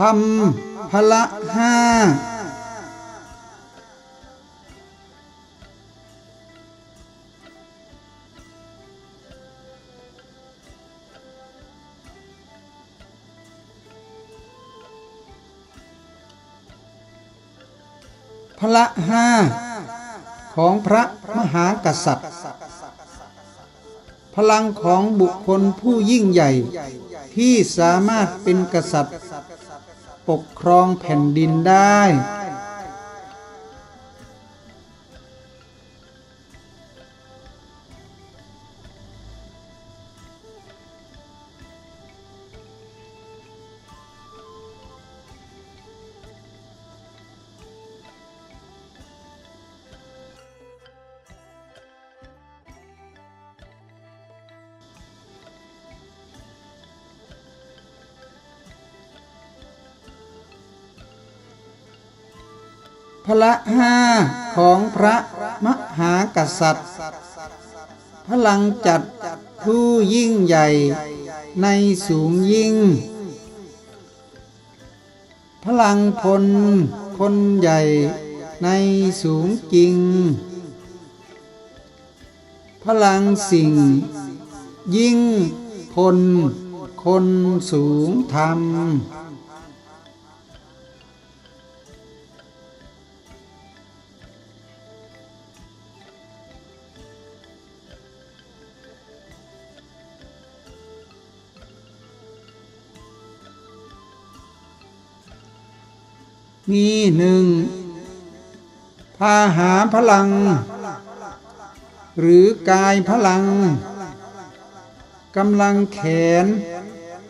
ทำพละห้าพละห้าของพระมหากษัตริย์ พลังของบุคคลผู้ยิ่งใหญ่ที่สามารถเป็นกษัตริย์ ปกครองแผ่นดินได้ ละห้าของพระมหากษัตริย์ พลังจัดผู้ยิ่งใหญ่ในสูงยิ่ง พลังพลคนใหญ่ในสูงจริง พลังสิ่ง ยิ่งคนคนสูงธรรม มีหนึ่งพาหาพลัง หรือกายพลังกำลังแขน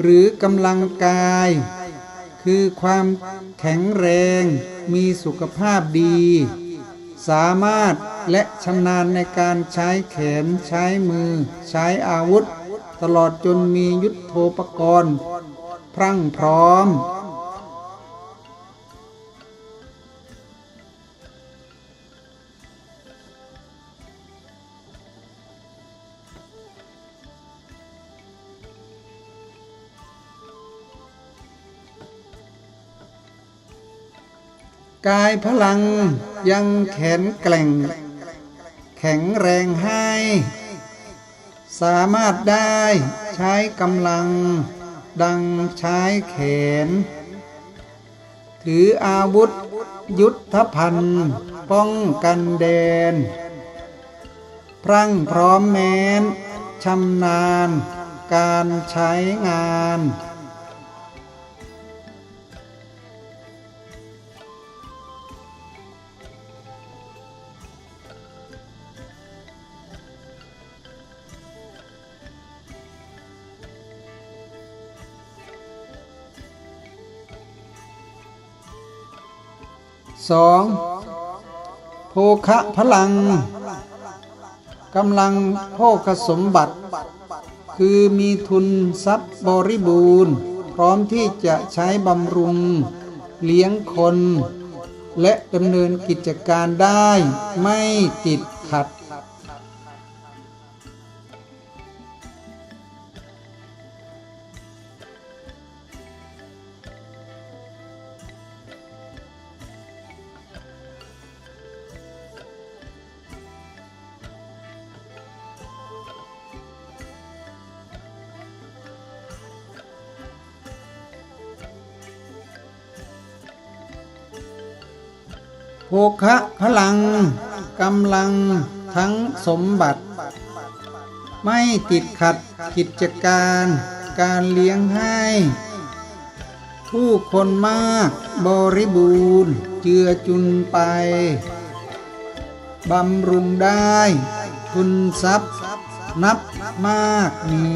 หรือกำลังกาย คือความแข็งแรงมีสุขภาพดี สามารถและชำนาญในการใช้แขนใช้มือ ใช้อาวุธ ตลอดจนมียุทโธปกรณ์ พรั่งพร้อม กายพลังยังแขนแกร่ง แข็งแรงให้ สามารถได้ใช้กำลัง ดังใช้แขน ถืออาวุธยุทธภัณฑ์ป้องกันแดน พรั่งพร้อมแม้นชำนาญการใช้งาน สองโภคะพลังกำลังโภคสมบัติ คือมีทุนทรัพย์บริบูรณ์ พร้อมที่จะใช้บำรุง เลี้ยงคน และดำเนินกิจการได้ไม่ติดขัด โภคะพลังกำลังทั้งสมบัติ ไม่ติดขัดกิจการการเลี้ยงให้ ผู้คนมากบริบูรณ์เจือจุนไปบำรุงได้ทุนทรัพย์นับมากมี